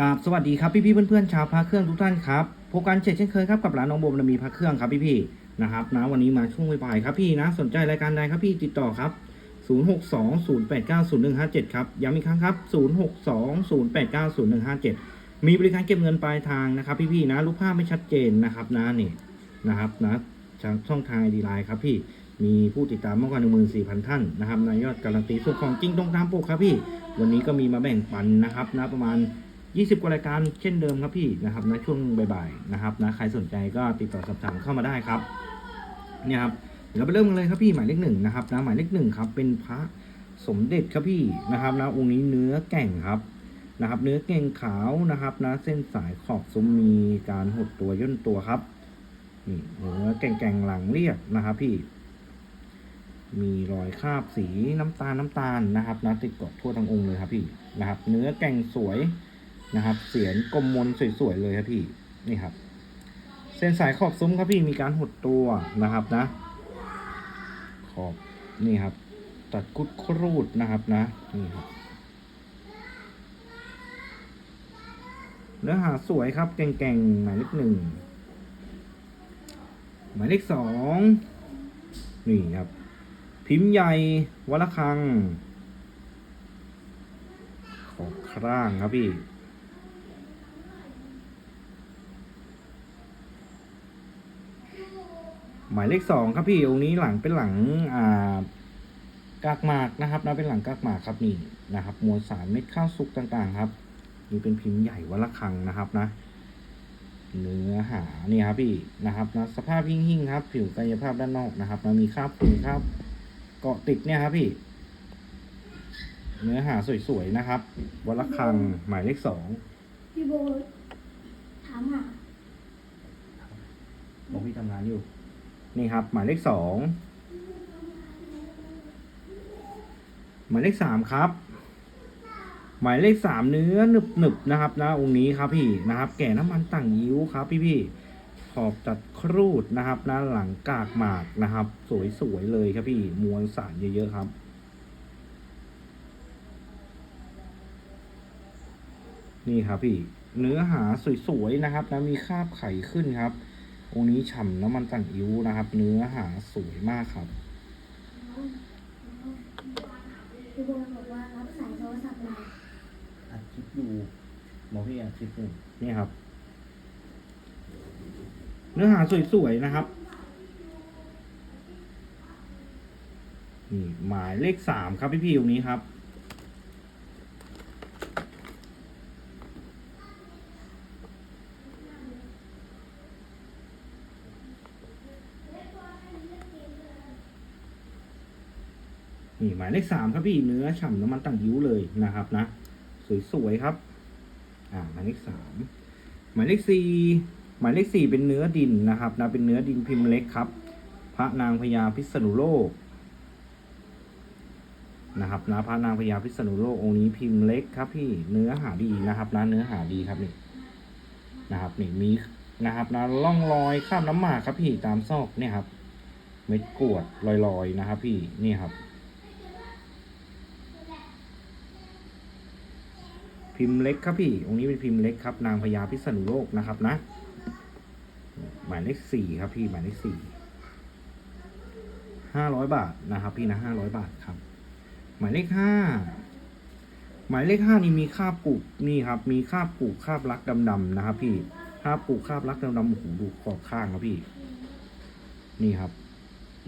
กราบสวัสดีครับพี่พี่ๆเพื่อนๆชาวพระเครื่องทุกท่านครับพบกันเช่นเช่นเคยครับกับร้านน้องโบมระมีพระเครื่องครับพี่พี่ๆนะครับนะวันนี้มาช่วงบ่ายครับพี่นะสนใจรายการใดครับพี่ติดต่อครับ 0620890157 ครับย้ำอีกครั้งครับ 0620890157 มีบริการเก็บเงินปลายทางนะครับ พี่พี่ๆนะรูปภาพไม่ชัดเจนนะครับนะนี่นะครับนะช่องทางไอดีไลน์ครับพี่มีผู้ติดตามมากกว่า 14,000 ท่านนะครับในยอดการันตีส่งของจริงตรงตามปกครับพี่ วันนี้ก็มีมาแบ่งปันนะครับนะประมาณ 20 กว่ารายการเช่นเดิมครับพี่นะครับนะช่วงบ่ายๆนะครับนะใครสนใจก็ติดต่อสอบถามเข้ามาได้ครับเนี่ยครับเดี๋ยวเราไปเริ่มกันเลยครับพี่หมายเลขหนึ่งนะครับนะหมายเลขหนึ่งครับเป็นพระสมเด็จครับพี่นะครับนะองค์นี้เนื้อแก่งครับนะครับ เนื้อแก่งขาวนะครับนะเส้นสายขอบซุ้มมีการหดตัวย่นตัวครับนี่เนื้อแก่งๆหลังเรียบนะครับพี่ มีรอยคราบสีน้ำตาลน้ำตาลนะครับนะติดเกาะทั่วทั้งองค์เลยครับพี่นะครับ เนื้อแก่งสวย นะครับ เสียนกลมมนสวยๆเลยครับพี่นี่ครับ เส้นสายขอบซุ้มครับพี่มีการหดตัวนะครับนะ ขอบนี่ครับ ตัดกุดครูดนะครับนะนี่ครับเนื้อหาสวยครับแก่งๆหมายเลขหนึ่งหมายเลขสองนี่ครับ พิมพ์ใหญ่วัลคัง ขอบคร่างครับพี่ หมายเลขสองครับพี่องค์นี้หลังเป็นหลังอ่ากากหมากนะครับนะเป็นหลังกากหมากครับนี่นะครับ มวลสารเม็ดข้าวสุกต่างๆ ครับนี่เป็นพิมพ์ใหญ่วัลคังนะครับนะ เนื้อหานี่ครับพี่นะครับนะสภาพหิ่งๆครับ ผิวกายภาพด้านนอกนะครับนะมีคราบฝุ่นคราบเกาะติดเนี่ยครับพี่ เนื้อหาสวยๆนะครับวัลคังหมายเลขสองพี่โบถามหาบอกพี่ทำงานอยู่ นี่ครับ หมายเลขสองหมายเลขสามครับ หมายเลขสามเนื้อหนึบหนึบๆนะครับนะองค์นี้ครับพี่นะครับ แก่น้ำมันต่างยิ้วครับ พี่พี่ๆขอบตัดครูดนะครับนะหลังกากหมากนะครับ สวยๆเลยครับพี่มวลสารเยอะๆครับนี่ครับพี่ เนื้อหาสวยๆนะครับนะมีคราบไข่ขึ้นครับ องค์นี้ฉ่ำน้ำมันต่างอิ้วนะครับ เนื้อหาสวยมากครับพี่โบบอกว่ารับสายโทรศัพท์หน่อยอัดคลิปอยู่หมอพี่อัดคลิปอยู่นี่ครับ เนื้อหาสวยๆนะครับนี่หมายเลขสามครับพี่พี่ตรงนี้ครับ นี่หมายเลขสามครับพี่เนื้อฉ่ำน้ำมันตั้งยิ้วเลยนะครับนะ สวยๆครับ อ่าหมายเลขสามหมายเลขสี่หมายเลขสี่เป็นเนื้อดินนะครับนะเป็นเนื้อดินพิมพ์เล็กครับ พระนางพญาพิษณุโลกนะครับนะพระนางพญาพิษณุโลกองค์นี้พิมพ์เล็กครับ พี่เนื้อหาดีนะครับนะเนื้อหาดีครับนี่นะครับนี่มีนะครับนะร่องรอยข้ามน้ำหมากครับพี่ตามซอกเนี่ยครับ เม็ดกวดลอยๆนะครับ พี่นี่ครับ พิมพ์เล็กครับพี่องค์นี้เป็นพิมพ์เล็กครับ นางพญาพิษณุโลกนะครับนะ หมายเลขสี่ครับพี่หมายเลขสี่ห้าร้อยบาทนะครับพี่นะห้าร้อยบาทครับ หมายเลขห้าหมายเลขห้านี่มีคาบกุกนี่ครับ มีคาบกุกคาบลักดำๆนะครับ พี่คาบกุกคาบลักดำๆโอ้โหดูขอบข้างครับพี่ นี่ครับ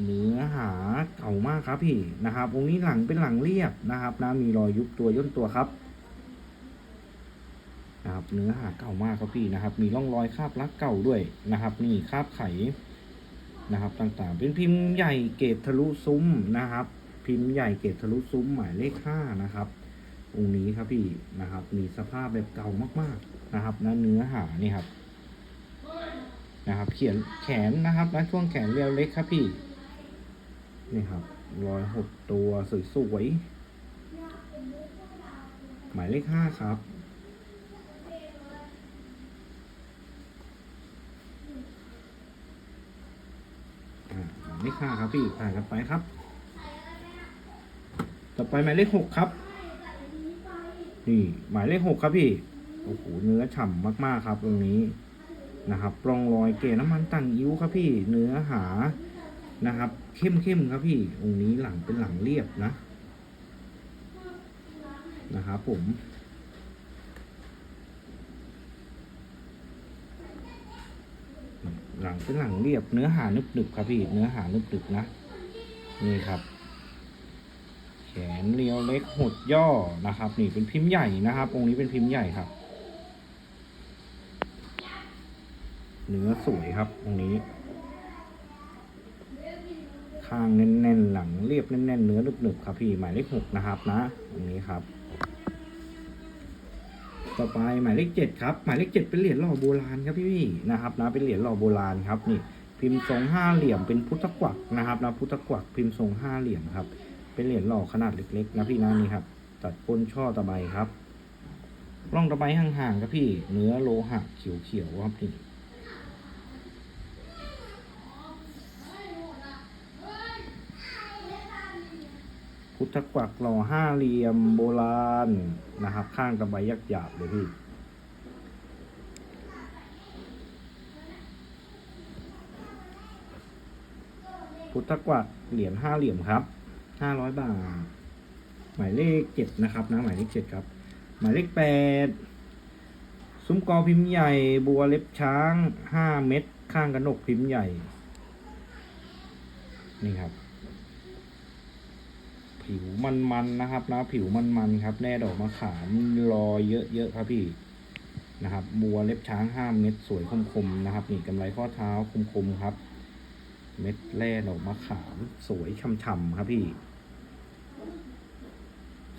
เนื้อหาเก่ามากครับพี่นะครับองค์นี้หลังเป็นหลังเรียบนะครับนะมีรอยยุบตัวย่นตัวครับ นะครับเนื้อหาเก่ามากครับพี่นะครับ มีร่องรอยคราบลักเก่าด้วยนะครับ นี่คราบไขนะครับต่างๆ เป็นพิมพ์ใหญ่เกตทะลุซุ้มนะครับ พิมพ์ใหญ่เกตทะลุซุ้มหมายเลขห้านะครับองค์นี้ครับพี่นะครับ มีสภาพแบบเก่ามากๆนะครับนะเนื้อหานี่ครับนะครับ เขียนแขนนะครับและช่วงแขนเรียวเล็กครับพี่นี่ครับรอยหดตัวสวยๆหมายเลขห้าครับ อ่า ไม่ค่าครับพี่ผ่านกันไปครับ ต่อไปหมายเลขหกครับ นี่หมายเลขหกครับพี่โอ้โหเนื้อฉ่ำมากๆครับตรงนี้นะครับร่องรอยเกลน้ำมันตั้งอิ้วครับพี่ เนื้อหานะครับ เข้มๆครับพี่องค์นี้หลังเป็นหลังเรียบนะนะครับผม หลังเป็นหลังเรียบเนื้อหานึบครับพี่เนื้อหานึบๆนะ นี่ครับ แขนเรียวเล็กหดย่อนะครับ นี่เป็นพิมพ์ใหญ่นะครับ องค์นี้เป็นพิมพ์ใหญ่ครับ เนื้อสวยครับองค์นี้ ข้างแน่นๆ หลังเรียบแน่นๆ เนื้อหนึบๆครับพี่หมายเลขหกนะครับนะตรงนี้ครับ ต่อไปหมายเลขเจ็ดครับหมายเลขเจ็ดเป็นเหรียญหล่อโบราณครับพี่ๆนะครับนะเป็นเหรียญหล่อโบราณครับนี่พิมพ์ทรงห้าเหลี่ยมเป็นพุทธกวักนะครับนะพุทธกวักพิมพ์ทรงห้าเหลี่ยมครับ เป็นเหรียญหล่อขนาดเล็กๆนะพี่นะนี่ครับตัดก้นช่อตะไบครับร่องตะไบห่างๆครับพี่ เนื้อโลหะเขียวๆครับนี่ พุทธกวักหล่อห้าเหลี่ยมโบราณนะครับ ข้างตะไบยักษ์หยาบเลยพี่พุทธกวักเหรียญห้าเหลี่ยมครับห้าร้อยบาท หมายเลขเจ็ดนะครับนะหมายเลขเจ็ดครับ หมายเลขแปดซุ้มกอพิมพ์ใหญ่ บัวเล็บช้างห้าเม็ดข้างกระหนกพิมพ์ใหญ่ นี่ครับ ผิวมันๆนะครับนะผิวมันๆครับแน่ดอกมะขามรอยเยอะๆครับพี่นะครับบัวเล็บช้างห้าเม็ดสวยคมๆนะครับนี่กำไรข้อเท้าคมๆครับ เม็ดแร่ดอกมะขามสวยช่ำๆครับพี่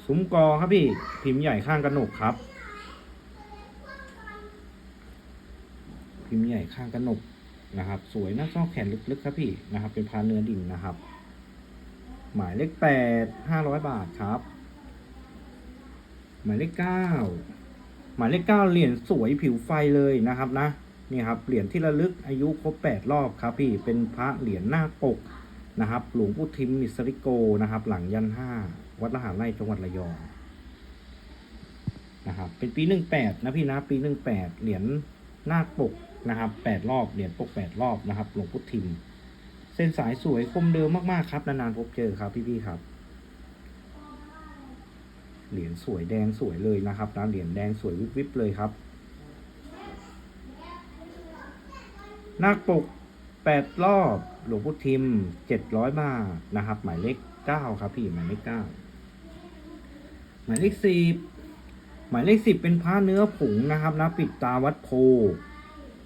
ซุ้มกอครับพี่พิมพ์ใหญ่ข้างกระหนกครับ พิมพ์ใหญ่ข้างกระหนกนะครับ สวยน้าซอกแขนลึกๆครับพี่นะครับ เป็นพาเนื้อดินนะครับ หมายเลขแปดห้าร้อยบาทครับ หมายเลขเก้าหมายเลขเก้าเหรียญสวยผิวไฟเลยนะครับนะนี่ครับเหรียญที่ระลึกอายุครบแปดรอบครับพี่เป็นพระเหรียญหน้าปกนะครับ หลวงปู่ทิมมิสริโกนะครับ หลังยันห้าวัดละหารไร่จังหวัดระยองนะครับเป็นปีหนึ่งแปดนะพี่นะปีหนึ่งแปดเหรียญหน้าปกนะครับแปดรอบเหรียญปกแปดรอบนะครับ หลวงปู่ทิม เส้นสายสวยคมเดิมมากๆครับ นานๆพบเจอครับพี่ๆครับ เหรียญสวยแดงสวยเลยนะครับนะเหรียญแดงสวยวิบๆเลยครับนาคปกแปดรอบหลวงพ่ทิมเจ็ดร้อยบาทนะครับ หมายเลขเก้าครับพี่หมายเลขเก้าหมายเลขสิบหมายเลขสิบเป็นผ้าเนื้อผงนะครับนะปิดตาวัดโพ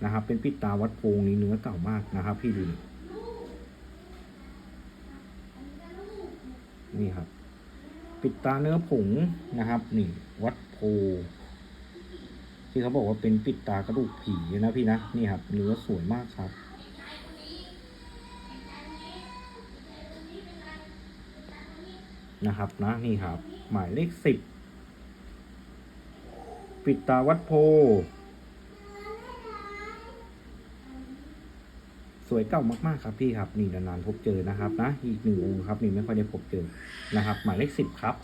นะครับ เป็นปิดตาวัดโพนี้เนื้อเก่ามากนะครับ พี่ดู นี่ครับ ปิดตาเนื้อผงนะครับ นี่วัดโพ ที่เขาบอกว่าเป็นปิดตากระดูกผีนะพี่นะนี่ครับ เนื้อสวยมากครับนะครับนะนี่ครับ หมายเลขสิบปิดตาวัดโพ สวยเก่ามากๆครับพี่ครับนี่นานๆพบเจอนะครับนะอีกหนึ่งองค์ครับนี่ไม่ค่อยได้พบเจอนะครับ หมายเลขสิบครับ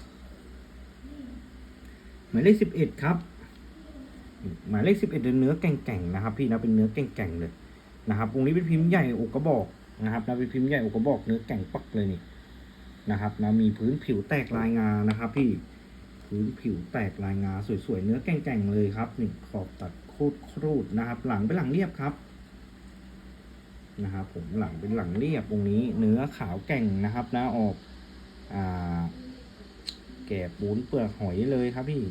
หมายเลขสิบเอ็ดครับ หมายเลขสิบเอ็ดเนื้อแก่งๆนะครับ พี่นะเป็นเนื้อแก่งๆเลยนะครับองค์นี้เป็นพิมพ์ใหญ่อกกระบอกนะครับนะเป็นพิมพ์ใหญ่อกกระบอกเนื้อแก่งปักเลยนี่นะครับนะมีพื้นผิวแตกลายงานะครับ พี่พื้นผิวแตกลายงาสวยๆเนื้อแก่งๆเลยครับนี่ขอบตัดโคตรครูดนะครับ หลังเป็นหลังเรียบครับ นะครับผมหลังเป็นหลังเรียบตรงนี้ เนื้อขาวแก่งนะครับนะออกอ่าแก่ปูนเปลือกหอยเลยครับพี่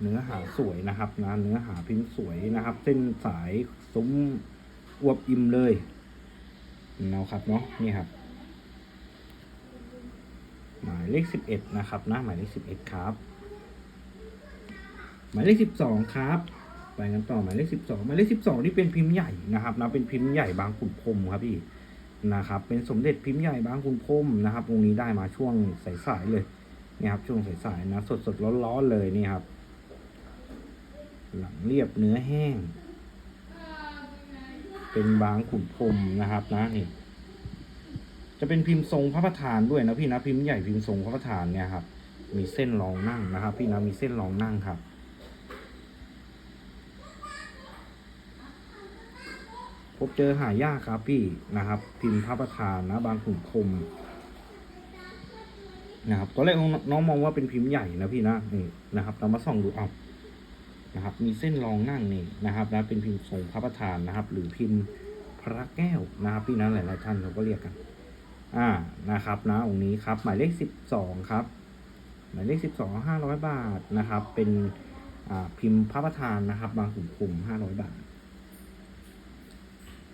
เนื้อหาสวยนะครับนะเนื้อหาพิมพ์สวยนะครับ เส้นสายซุ้มอวบอิ่มเลยเนาครับเนาะนี่ครับ หมายเลขสิบเอ็ดนะครับนะหมายเลขสิบเอ็ดครับ หมายเลขสิบสองครับ ไปกันต่อหมายเลขสิบสองหมายเลขสิบสองนี่เป็นพิมพ์ใหญ่นะครับนะเป็นพิมพ์ใหญ่บางขุนพรมครับพี่นะครับ เป็นสมเด็จพิมพ์ใหญ่บางขุนพรมนะครับองค์นี้ได้มาช่วงสายๆเลยนี่ครับช่วงสายๆนะสดๆร้อนๆเลยนี่ครับ หลังเรียบเนื้อแห้ง เป็นบางขุนพรมนะครับนะนี่จะเป็นพิมพ์ทรงพระประธานด้วยนะพี่นะพิมพ์ใหญ่พิมพ์ทรงพระประธานเนี่ยครับมีเส้นรองนั่งนะครับ พี่นะมีเส้นรองนั่งครับ พบเจอหายากครับพี่นะครับ พิมพ์พระประธานนะบางขุนคมนะครับตอนแรกน้องมองว่าเป็นพิมพ์ใหญ่นะพี่นะนี่นะครับเรามาส่องดูเอานะครับ มีเส้นรองนั่งนี่นะครับนะเป็นพิมพ์ทรงพระประธานนะครับ หรือพิมพ์พระแก้วนะครับ พี่นะหลายๆท่านเขาก็เรียกกัน อ่านะครับนะองค์นี้ครับ หมายเลขสิบสองครับ หมายเลขสิบสองห้าร้อยบาทนะครับ เป็นอ่าพิมพ์พระประธานนะครับ บางขุนคมห้าร้อยบาท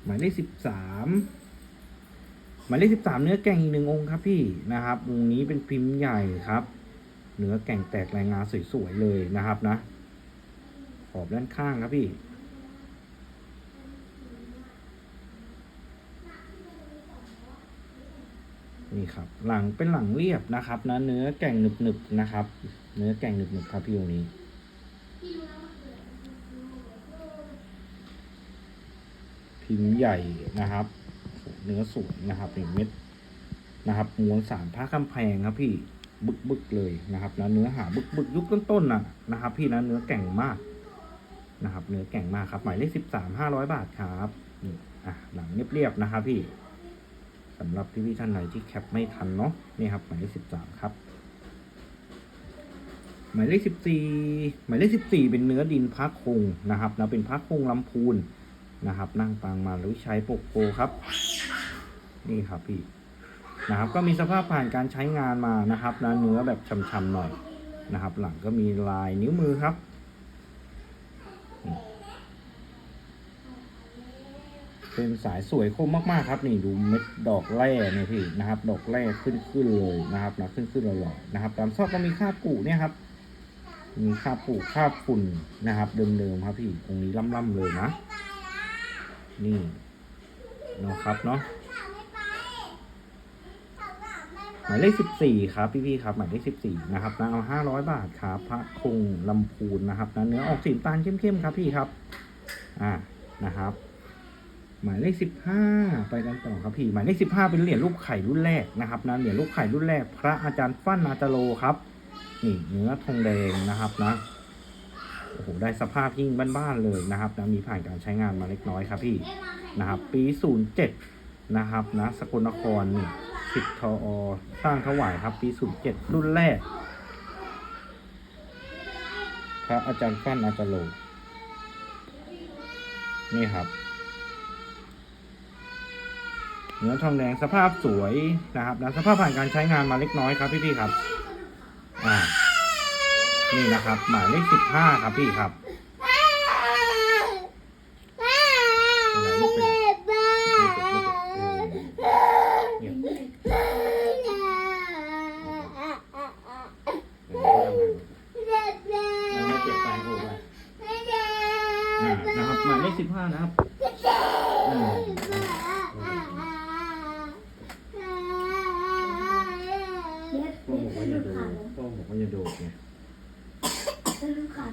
หมายเลขสิบสามหมายเลขสิบสามเนื้อแก่งอีกหนึ่งองค์ครับพี่นะครับองค์นี้เป็นพิมพ์ใหญ่ครับเนื้อแก่งแตกลายงาสวยๆเลยนะครับนะ ขอบด้านข้างครับพี่ นี่ครับ หลังเป็นหลังเรียบนะครับนะเนื้อแก่งหนึบๆนะครับ เนื้อแก่งหนึบๆครับพี่องค์นี้ พิมพ์ใหญ่นะครับ เนื้อสวยนะครับหนึ่งเม็ดนะครับมวลสารผ้ากำแพงครับพี่บึกบึกเลยนะครับนะเนื้อหาบึกบึกยุคต้นๆน่ะนะครับ พี่นะเนื้อแก่งมากนะครับ เนื้อแก่งมากครับ หมายเลขสิบสามห้าร้อยบาทครับนี่อะหลังเรียบๆนะครับพี่สำหรับพี่ๆท่านไหนที่แคปไม่ทันเนาะนี่ครับหมายเลขสิบสามครับ หมายเลขสิบสี่หมายเลขสิบสี่เป็นเนื้อดินพระคงนะครับนะเป็นพระคงลำพูน นะครับ นั่งปางมาหรือใช้ปกโพครับ นี่ครับพี่นะครับ ก็มีสภาพผ่านการใช้งานมานะครับนะเนื้อแบบช้ำๆหน่อยนะครับ หลังก็มีลายนิ้วมือครับเป็นสายสวยคมมากๆครับ นี่ดูเม็ดดอกแร่เนี่ยพี่นะครับ ดอกแร่ขึ้นขึ้นๆเลยนะครับนะขึ้นขึ้นๆหล่อๆนะครับ ตามซอกก็มีคราบกูเนี่ยครับ มีคราบปูคราบฝุ่นนะครับ เดิมๆครับพี่องนี้ล่ำๆเลยนะ นี่นะครับเนาะหมายเลขสิบสี่ครับพี่ๆครับหมายเลขสิบสี่นะครับนะเอาห้าร้อยบาทครับพระคงลำพูนนะครับนะเนื้อออกสีตาลเข้มๆครับพี่ครับ อ่านะครับ หมายเลขสิบห้าไปกันต่อครับพี่หมายเลขสิบห้าเป็นเหรียญรูปไข่รุ่นแรกนะครับนะเหรียญรูปไข่รุ่นแรก พระอาจารย์ฟั่นนาจโลครับ นี่เนื้อทองแดงนะครับนะ โอ้โหได้สภาพยิ่งบ้านๆเลยนะครับนะมีผ่านการใช้งานมาเล็กน้อยครับพี่นะครับ ปี 07 นะครับนะสกลนครนี่สิทอสร้างถวายครับปี 07 รุ่นแรกพระอาจารย์ฟั่นอาจารย์โลนี่ครับเนื้อทองแดงสภาพสวยนะครับนะสภาพผ่านการใช้งานมาเล็กน้อยครับพี่ๆครับ อ่า นี่นะครับ หมายเลขสิบห้าครับพี่ครับนไรลูกเป็นไรไม่เจ็บไม่เจ็บเออเงียบเดี๋ยเราก็ทำงานเราไม่เจ็บไปโอ้ไปอ่านะครับหมายเลขสิบห้านะครับอืมพ่อบอกว่าอย่าโดนพ่อบอกว่าอย่าโดนไงแล้วลูกขา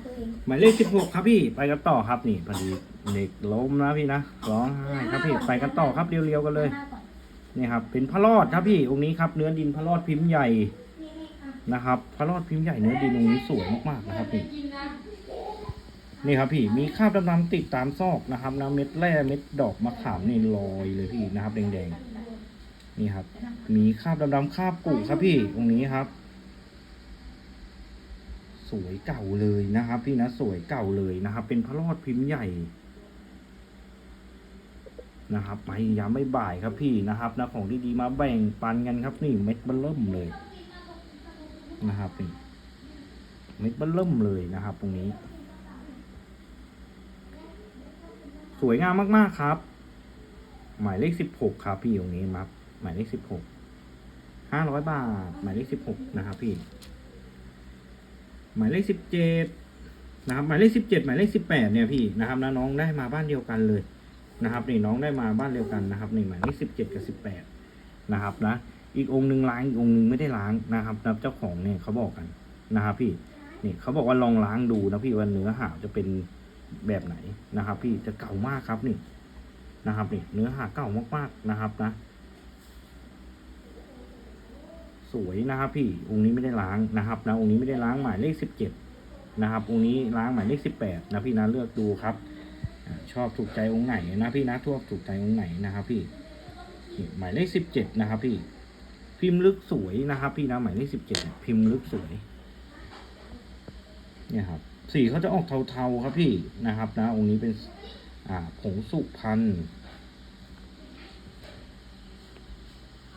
ตัวเองหมายเลขสิบหกครับพี่ไปกันต่อครับนี่พอดีเด็กล้มนะพี่นะร้องไห้ครับพี่ไปกันต่อครับเรียวๆกันเลยหน้าก่อนนี่ครับ เป็นพระรอดครับพี่องค์นี้ครับ เนื้อดินพระรอดพิมพ์ใหญ่นี่นี่ค่ะนะครับ พระรอดพิมพ์ใหญ่เนื้อดินองค์นี้สวยมากๆนะครับนี่นี่ครับพี่มีคราบดำๆติดตามซอกนะครับนะเม็ดแร่เม็ดดอกมะขามนี่ลอยเลยพี่นะครับ แดงๆนี่ครับ มีคราบดำๆคราบกุครับพี่องค์นี้ครับ สวยเก่าเลยนะครับ พี่นะสวยเก่าเลยนะครับ เป็นพระรอดพิมพ์ใหญ่นะครับไปยามไม่บ่ายครับพี่นะครับนะของดีๆมาแบ่งปันกันครับ นี่เม็ดเบลเริ่มเลยนะครับนี่เม็ดเบลเริ่มเลยนะครับ ตรงนี้ สวยงามมากๆครับ หมายเลขสิบหกครับ พี่ตรงนี้ครับหมายเลขสิบหกห้าร้อยบาท หมายเลขสิบหกนะครับพี่ หมายเลขสิบเจ็ดนะครับหมายเลขสิบเจ็ดหมายเลขสิบแปดเนี่ยพี่นะครับนะน้องได้มาบ้านเดียวกันเลยนะครับนี่น้องได้มาบ้านเดียวกันนะครับนี่หมายเลขสิบเจ็ดกับสิบแปดนะครับนะอีกองค์หนึ่งล้างอีกองค์หนึ่งไม่ได้ล้างนะครับนะเจ้าของเนี่ยเขาบอกกันนะครับพี่นี่เขาบอกว่าลองล้างดูนะพี่ว่าเนื้อหาจะเป็นแบบไหนนะครับ พี่จะเก่ามากครับนี่นะครับนี่เนื้อหาเก่ามากๆนะครับนะ สวยนะครับพี่องค์นี้ไม่ได้ล้างนะครับนะองค์นี้ไม่ได้ล้างหมายเลขสิบเจ็ดนะครับองค์นี้ล้างหมายเลขสิบแปดนะพี่นะเลือกดูครับชอบถูกใจองค์ไหนนะพี่นะทั่วถูกใจองค์ไหนนะครับ พี่หมายเลขสิบเจ็ดนะครับ พี่พิมพ์ลึกสวยนะครับ พี่นะหมายเลขสิบเจ็ดพิมพ์ลึกสวย เนี่ยครับสีเขาจะออกเทาๆครับพี่นะครับ นะองค์นี้เป็นอ่าผงสุพรรณ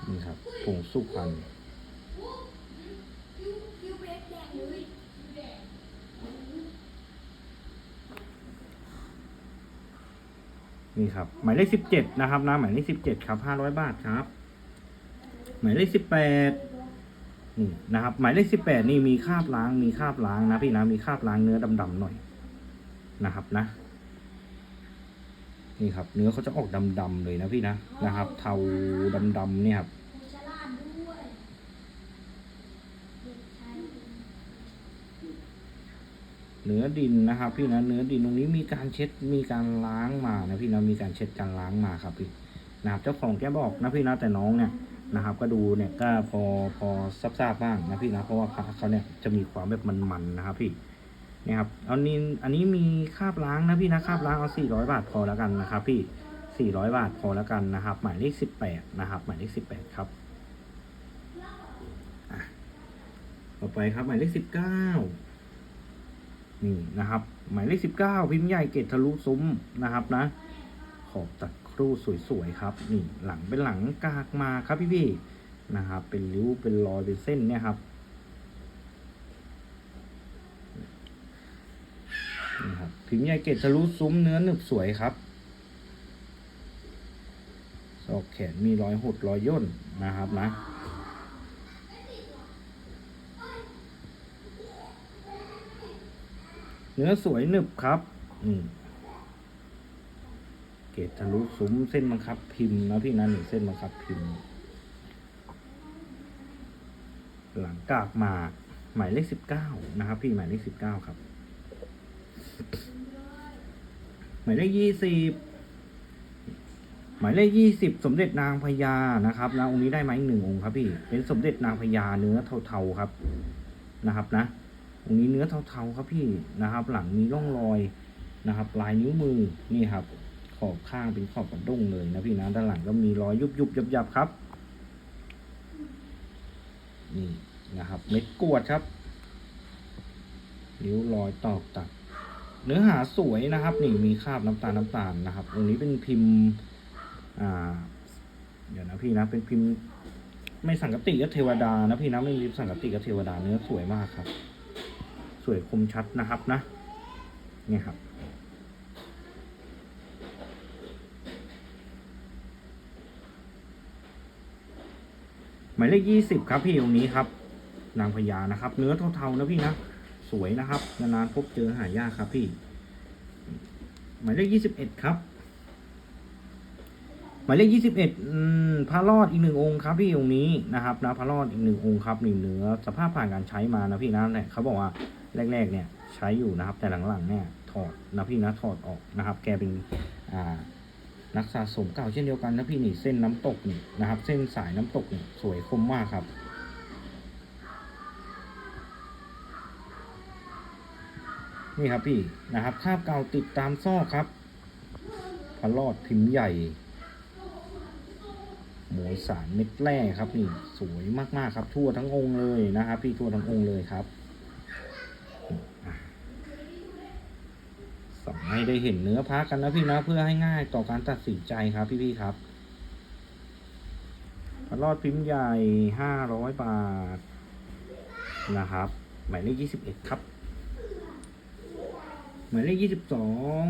นี่ครับผงสุพรร นี่ครับ หมายเลขสิบเจ็ดนะครับนะหมายเลขสิบเจ็ดครับห้าร้อยบาทครับ หมายเลขสิบแปดนี่นะครับ หมายเลขสิบแปดนี่มีคราบล้างมีคราบล้างนะพี่นะมีคราบล้างเนื้อดำๆหน่อยนะครับนะ นี่ครับ เนื้อเขาจะออกดำๆเลยนะพี่นะนะครับ เทาดำๆเนี่ยครับ ฉลาดด้วยเด็กชาย เนื้อดินนะครับ พี่นะเนื้อดินตรงนี้มีการเช็ดมีการล้างมานะพี่นะมีการเช็ดการล้างมาครับพี่นะครับเจ้าของแกบอกนะพี่นะแต่น้องเนี่ยนะครับ ก็ดูเนี่ยก็พอพอซับซาบบ้างนะพี่นะเพราะว่าพระเขาเนี่ยจะมีความแบบมันๆนะครับพี่นี่ครับเอานี้อันนี้มีคาบล้างนะพี่นะคาบล้างเอาสี่ร้อยบาทพอแล้วกันนะครับ พี่สี่ร้อยบาทพอแล้วกันนะครับ หมายเลขสิบแปดนะครับ หมายเลขสิบแปดครับต่อไปครับหมายเลขสิบเก้า นี่นะครับ หมายเลขสิบเก้าพิมพ์ใหญ่เกตทะลุซุ้มนะครับนะ ขอบตัดครูสวยๆครับนี่หลังเป็นหลังกากมาครับพี่ๆนะครับ เป็นริ้วเป็นรอยเป็นเส้นเนี่ยครับนี่ครับพิมพ์ใหญ่เกตทะลุซุ้มเนื้อหนึบสวยครับศอกแขนมีรอยหดรอยย่นนะครับนะ เนื้อสวยหนึบครับนี่เกตทะลุซุ้มเส้นบังคับพิมพ์นะพี่นะนี่เส้นบังคับพิมพ์ หลังกากหมากหมายเลขสิบเก้านะครับ พี่หมายเลขสิบเก้าครับ หมายเลขยี่สิบหมายเลขยี่สิบสมเด็จนางพญานะครับนะองค์นี้ได้มาอีกหนึ่งองค์ครับพี่เป็นสมเด็จนางพญาเนื้อเทาๆครับนะครับนะ ตรงนี้เนื้อเทาๆครับพี่นะครับ หลังมีร่องรอยนะครับ ลายนิ้วมือนี่ครับ ขอบข้างเป็นขอบกระด้งเลยนะพี่นะด้านหลังก็มีรอยยุบยุบยับยับๆครับนี่นะครับเม็ดกวดครับนิ้วรอยตอกตัด เนื้อหาสวยนะครับ นี่มีคราบน้ำตาลน้ำตาลนะครับตรงนี้เป็นพิมพ์อ่าเดี๋ยวนะพี่นะเป็นพิมพ์ไม่สังกติก็เทวดานะพี่นะไม่มีสังกติก็เทวดาเนื้อสวยมากครับ สวยคมชัดนะครับนะเนี่ยครับ หมายเลขยี่สิบครับพี่องค์นี้ครับ นางพญานะครับ เนื้อเทาๆนะพี่นะสวยนะครับนานๆพบเจอหายากครับพี่ หมายเลขยี่สิบเอ็ดครับหมายเลขยี่สิบเอ็ดพระรอดอีกหนึ่งองค์ครับพี่องค์นี้นะครับนะพระรอดอีกหนึ่งองค์ครับนี่เนื้อสภาพผ่านการใช้มานะพี่นะเนี่ยเขาบอกว่า แรก ๆ เนี่ยใช้อยู่นะครับ แต่หลังๆเนี่ยถอดนะพี่นะถอดออกนะครับ แกเป็นอ่านักสะสมเก่าเช่นเดียวกันนะพี่นี่เส้นน้ำตกนี่นะครับ เส้นสายน้ำตกนี่สวยคมมากครับนี่ครับพี่นะครับคาบเก่าติดตามซอกครับพระรอดพิมพ์ใหญ่หมวยสารเม็ดแร่ครับนี่สวยมากๆครับ ทั่วทั้งองค์เลยนะครับ พี่ทั่วทั้งองค์เลยครับอะส่อง ให้ได้เห็นเนื้อพระกันนะพี่นะเพื่อให้ง่ายต่อการตัดสินใจครับพี่ๆครับพระรอดพิมพ์ใหญ่ห้าร้อยบาทนะครับ หมายเลขยี่สิบเอ็ดครับ หมายเลขยี่สิบสอง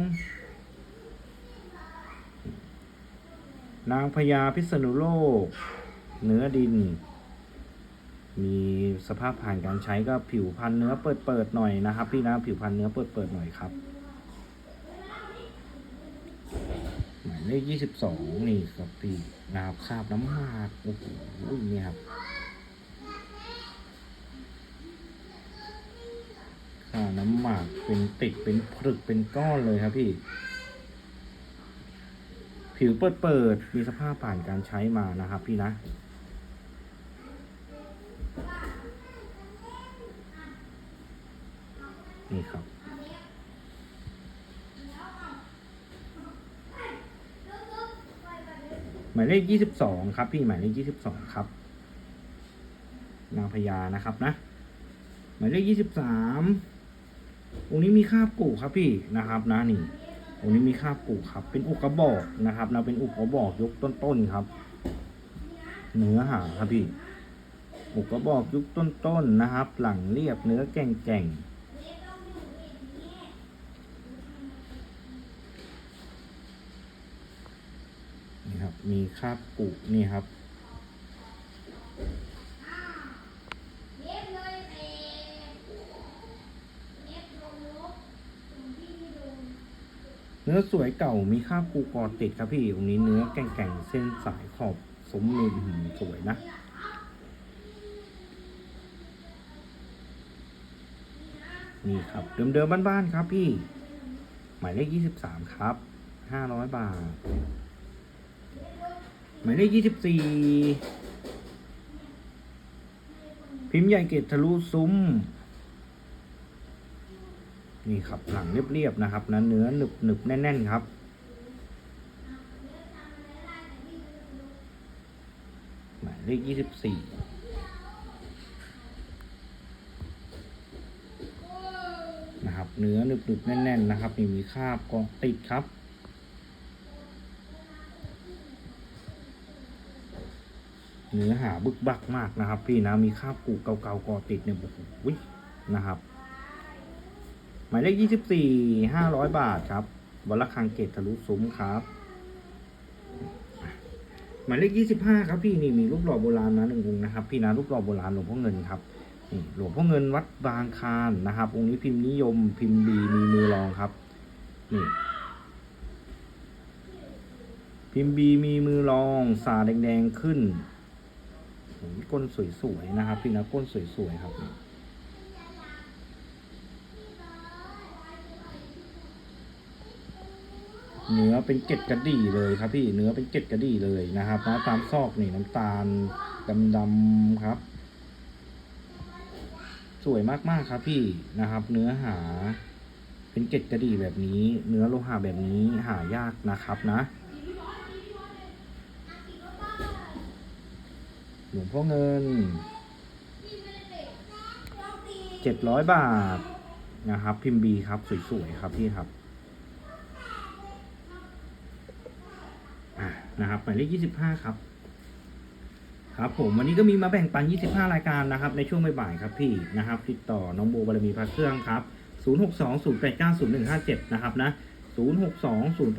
นางพญาพิษณุโลก เนื้อดิน มีสภาพผ่านการใช้ก็ผิวพันธุ์เนื้อเปิดเปิดหน่อยนะครับ พี่นะผิวพันธุ์เนื้อเปิดเปิดหน่อยครับ เลขยี่สิบสองนี่ครับพี่นะครับคาบน้ำหมากโอ้โหนี่ครับคาน้ำหมากเป็นติดเป็นผลึกเป็นก้อนเลยครับพี่ ผิวเปิดเปิดมีสภาพผ่านการใช้มานะครับพี่นะนี่ครับ หมายเลขยี่สิบสองครับ พี่หมายเลขยี่สิบสองครับ นางพญานะครับนะ หมายเลขยี่สิบสามองค์นี้มีคาบกู่ครับพี่นะครับนะนี่องค์นี้มีคาบกู่ครับ เป็นอุกกระบอกนะครับนะเป็นอุกกระบอกยกต้นๆครับ เนื้อหาครับพี่อุกกระบอกยุคต้นๆนะครับ หลังเรียบเนื้อแก่งๆนี่ครับ มีคาบกุนี่ครับ เนื้อสวยเก่ามีคาบกูกอติดครับพี่ตรงนี้เนื้อแก่งๆเส้นสายขอบสมนูนหืมสวยนะนี่ครับ เดิมๆบ้านๆครับพี่ หมายเลขยี่สิบสามครับห้าร้อยบาท หมายเลขยี่สิบสี่พิมพ์ใหญ่เกตทะลุซุ้ม นี่ครับหลังเรียบๆนะครับนะเนื้อหนึบหนึบๆแน่น ๆ ครับ หมายเลขยี่สิบสี่นะครับ เนื้อหนึบๆแน่น ๆ นะครับนี่มีคราบกาะติดครับ เนื้อหาบึกบักมากนะครับ พี่นะมีคราบกูเก่าๆกาะติดเนี่ยโอ้โหนะครับ หมายเลขยี่สิบสี่ห้าร้อยบาทครับวัลคังเกตทะลุซุ้มครับ หมายเลขยี่สิบห้าครับพี่นี่มีรูปหล่อโบราณนะหนึ่งองค์นะครับ พี่นะรูปหล่อโบราณหลวงพ่อเงินครับนี่หลวงพ่อเงินวัดบางคานนะครับ องค์นี้พิมพ์นิยมพิมพ์ดีมีมือรองครับนี่พิมพ์บีมีมือรองสาแดงๆขึ้น ก้นสวยๆนะครับ พี่นะก้นสวยๆครับเนื้อเป็นเกล็ดกระดี่เลยครับ พี่เนื้อเป็นเกล็ดกระดี่เลยนะครับนะตามซอกนี่น้ำตาลดำๆครับ สวยมากๆครับพี่นะครับ เนื้อหา เป็นเกล็ดกระดี่แบบนี้ เนื้อโลหะแบบนี้หายากนะครับนะ หลวงพ่อเงินเจ็ดร้อยบาทนะครับ พิมพ์บีครับ สวยๆครับพี่ครับนะครับหมายเลข25ครับ ครับ ผมวันนี้ก็มีมาแบ่งปัน25รายการนะครับ ในช่วงบ่ายๆครับพี่นะครับ ติดต่อน้องโบบารมีพระเครื่องครับ062 089 0157นย์แปดเก้าศูนย์หนึ่งห้าเจ็ดนะครับนะ 062 089